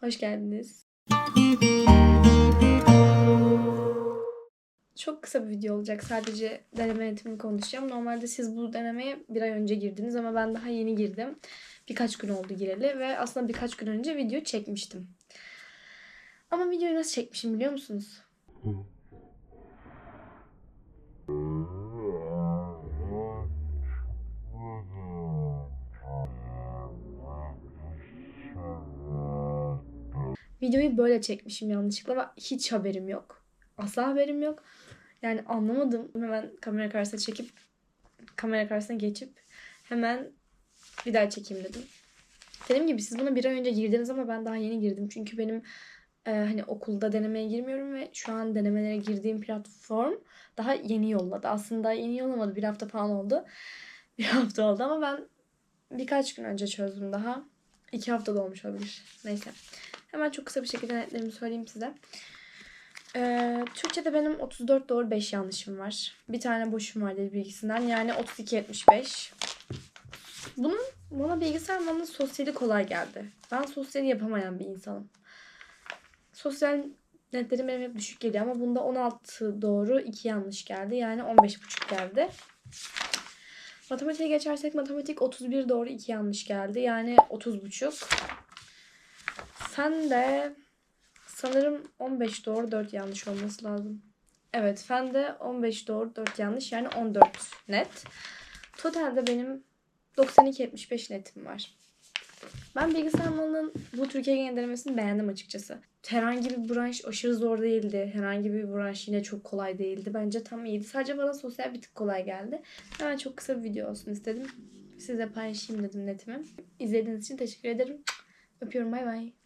Hoş geldiniz. Çok kısa bir video olacak. Sadece deneme yönetimini konuşacağım. Normalde siz bu denemeye bir ay önce girdiniz ama ben daha yeni girdim. Birkaç gün oldu gireli ve aslında birkaç gün önce video çekmiştim. Ama videoyu nasıl çekmişim biliyor musunuz? Videoyu böyle çekmişim yanlışlıkla ve hiç haberim yok. Asla haberim yok. Yani anlamadım. Hemen kamera karşısına çekip kamera karşısına geçip hemen bir daha çekeyim dedim. Dediğim gibi siz buna bir ay önce girdiniz ama ben daha yeni girdim. Çünkü benim e, hani okulda denemeye girmiyorum ve şu an denemelere girdiğim platform daha yeni yolladı. Aslında yeni yollamadı. Bir hafta falan oldu. Bir hafta oldu ama ben birkaç gün önce çözdüm daha. İki hafta da olmuş olabilir. Neyse. Hemen çok kısa bir şekilde netlerimi söyleyeyim size. Ee, Türkçe'de benim 34 doğru 5 yanlışım var. Bir tane boşum var dil bilgisinden. Yani 32-75. Bunun bana bilgisayar bana sosyali kolay geldi. Ben sosyali yapamayan bir insanım. Sosyal netlerim benim hep düşük geliyor ama bunda 16 doğru 2 yanlış geldi. Yani 15,5 geldi. Matematiğe geçersek matematik 31 doğru 2 yanlış geldi. Yani 30,5. Fen de sanırım 15 doğru 4 yanlış olması lazım. Evet fen de 15 doğru 4 yanlış yani 14 net. Totalde benim 92-75 netim var. Ben bilgisayar mühendisliğinin bu Türkiye genel denemesini beğendim açıkçası. Herhangi bir branş aşırı zor değildi. Herhangi bir branş yine çok kolay değildi. Bence tam iyiydi. Sadece bana sosyal bir tık kolay geldi. Hemen çok kısa bir video olsun istedim. Size paylaşayım dedim netimi. İzlediğiniz için teşekkür ederim. Öpüyorum bay bay.